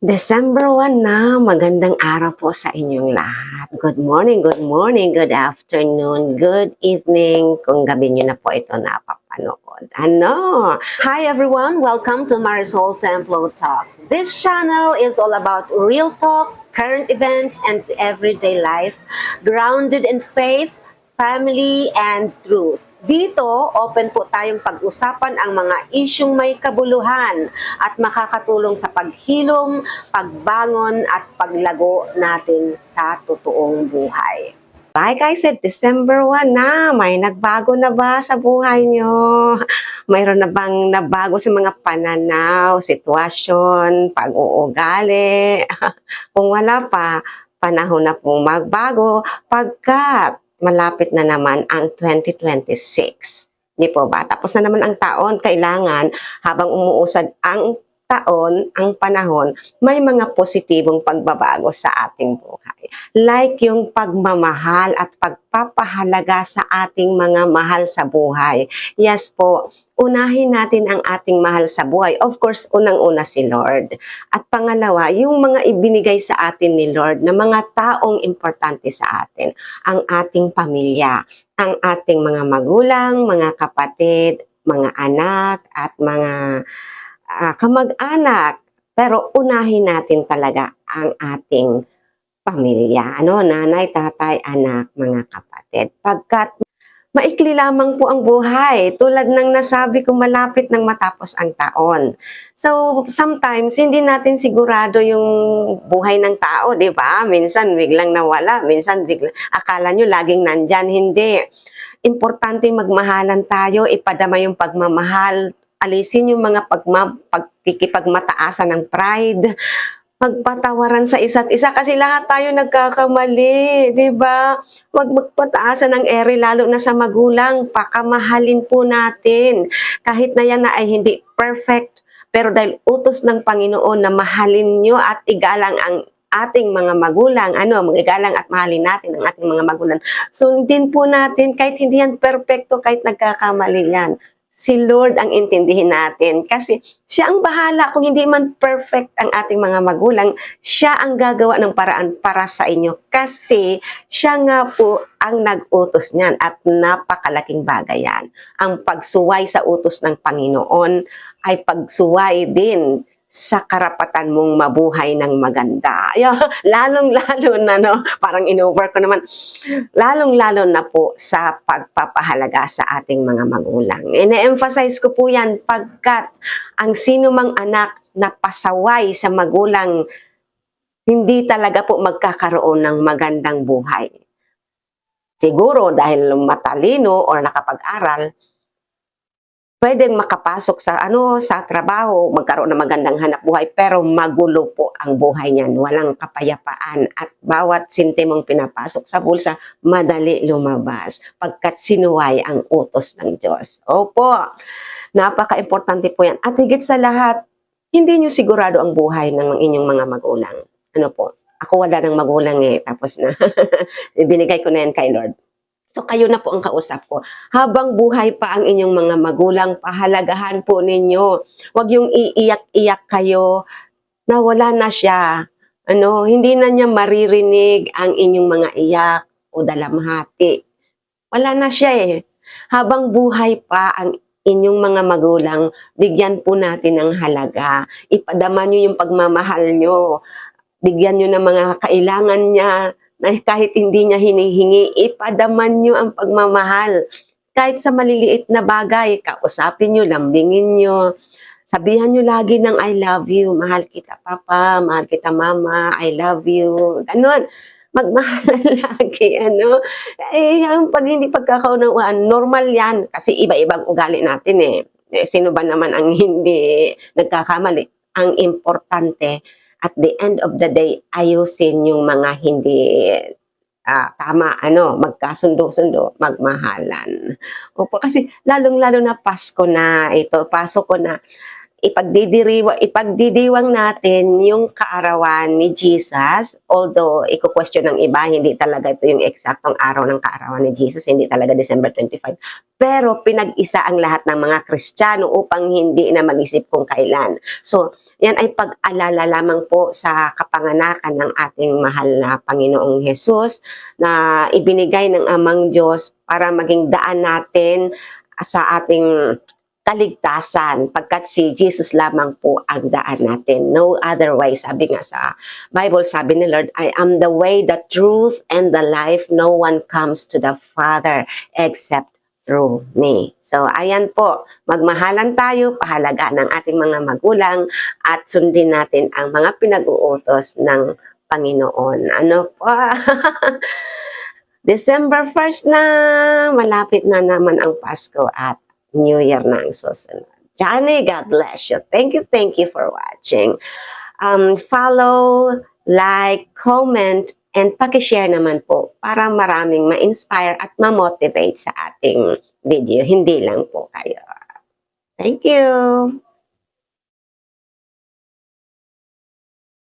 December 1 na, magandang araw po sa inyong lahat. Good morning, good morning, good afternoon, good evening, kung gabi nyo na po ito napapanood. Ano? Hi everyone, welcome to Marisol Templo Talks. This channel is all about real talk, current events, and everyday life, grounded in faith, family, and truth. Dito, open po tayong pag-usapan ang mga isyong may kabuluhan at makakatulong sa paghilom, pagbangon at paglago natin sa totoong buhay. Like I said, December 1 na, may nagbago na ba sa buhay nyo? Mayroon na bang nabago sa mga pananaw, sitwasyon, pag-uugali? Kung wala pa, panahon na pong magbago pagkat malapit na naman ang 2026. Di po ba? Tapos na naman ang taon, kailangan habang umuusad ang taon, ang panahon, may mga positibong pagbabago sa ating buhay. Like yung pagmamahal at pagpapahalaga sa ating mga mahal sa buhay. Yes po, unahin natin ang ating mahal sa buhay. Of course, unang-una si Lord. At pangalawa, yung mga ibinigay sa atin ni Lord na mga taong importante sa atin. Ang ating pamilya, ang ating mga magulang, mga kapatid, mga anak, at mga ah, kamag-anak. Pero unahin natin talaga ang ating pamilya. Ano, nanay, tatay, anak, mga kapatid. Pagkat maikli lamang po ang buhay. Tulad ng nasabi ko, malapit nang matapos ang taon. So, sometimes, hindi natin sigurado yung buhay ng tao, di ba? Minsan, biglang nawala. Minsan, biglang, akala nyo laging nandyan. Hindi. Importante magmahalan tayo, ipadama yung pagmamahal, alisin yung mga pagma, pagkikipagmataasan ng pride, magpatawaran sa isa't isa kasi lahat tayo nagkakamali, di ba? Huwag magpataasan ng ere lalo na sa magulang, pakamahalin po natin. Kahit na yan na ay hindi perfect, pero dahil utos ng Panginoon na mahalin nyo at igalang ang ating mga magulang, ano, magigalang at mahalin natin ang ating mga magulang. Sundin po natin kahit hindi yan perfecto, kahit nagkakamali yan si Lord ang intindihin natin. Kasi siya ang bahala kung hindi man perfect ang ating mga magulang, siya ang gagawa ng paraan para sa inyo. Kasi siya nga po ang nag-utos niyan at napakalaking bagay yan. Ang pagsuway sa utos ng Panginoon ay pagsuway din sa karapatan mong mabuhay ng maganda. Lalong-lalo na, no? Parang in-over ko naman. Lalong-lalo na po sa pagpapahalaga sa ating mga magulang. Ine-emphasize ko po yan pagkat ang sino mang anak na pasaway sa magulang, hindi talaga po magkakaroon ng magandang buhay. Siguro dahil matalino o nakapag-aral, pwedeng makapasok sa ano sa trabaho, magkaroon ng magandang hanap buhay, pero magulo po ang buhay niyan. Walang kapayapaan at bawat sintimong pinapasok sa bulsa, madali lumabas pagkat sinuway ang utos ng Diyos. Opo, napaka-importante po yan. At higit sa lahat, hindi nyo sigurado ang buhay ng inyong mga magulang. Ano po, ako wala ng magulang eh, tapos na, binigay ko na yan kay Lord. So kayo na po ang kausap ko. Habang buhay pa ang inyong mga magulang, pahalagahan po ninyo. Huwag yung iiyak-iyak kayo na wala na siya. Ano, hindi na niya maririnig ang inyong mga iyak o dalamhati. Wala na siya eh. Habang buhay pa ang inyong mga magulang, bigyan po natin ng halaga. Ipadama niyo yung pagmamahal niyo. Bigyan niyo ng mga kailangan niya na kahit hindi niya hinihingi, ipadaman nyo ang pagmamahal. Kahit sa maliliit na bagay, kausapin nyo, lambingin nyo, sabihan nyo lagi ng I love you, mahal kita papa, mahal kita mama, I love you, ganun. Magmahalan lagi, ano. Eh, ang pag hindi pagkakaunawaan, normal yan. Kasi iba-ibang ugali natin eh. eh sino ba naman ang hindi nagkakamali? Ang importante, at the end of the day, ayusin yung mga hindi ah, tama, ano, magkasundo-sundo, magmahalan. Opo, kasi lalong-lalo na Pasko na ito, pasok ko na, ipagdidiriwa, ipagdidiwang natin yung kaarawan ni Jesus. Although, iko-question ng iba, hindi talaga ito yung eksaktong araw ng kaarawan ni Jesus, hindi talaga December 25. Pero pinag-isa ang lahat ng mga Kristiyano upang hindi na mag-isip kung kailan. So, yan ay pag-alala lamang po sa kapanganakan ng ating mahal na Panginoong Jesus na ibinigay ng Amang Diyos para maging daan natin sa ating kaligtasan pagkat si Jesus lamang po ang daan natin. No other way. Sabi nga sa Bible, sabi ni Lord, I am the way, the truth, and the life. No one comes to the Father except through me. So, ayan po. Magmahalan tayo, pahalagaan ng ating mga magulang at sundin natin ang mga pinag-uutos ng Panginoon. Ano po? December 1st na, malapit na naman ang Pasko at New Year ang susunod. Johnny, God bless you. Thank you, thank you for watching. Um, follow, like, comment, and pakishare naman po para maraming ma-inspire at ma-motivate sa ating video. Hindi lang po kayo. Thank you.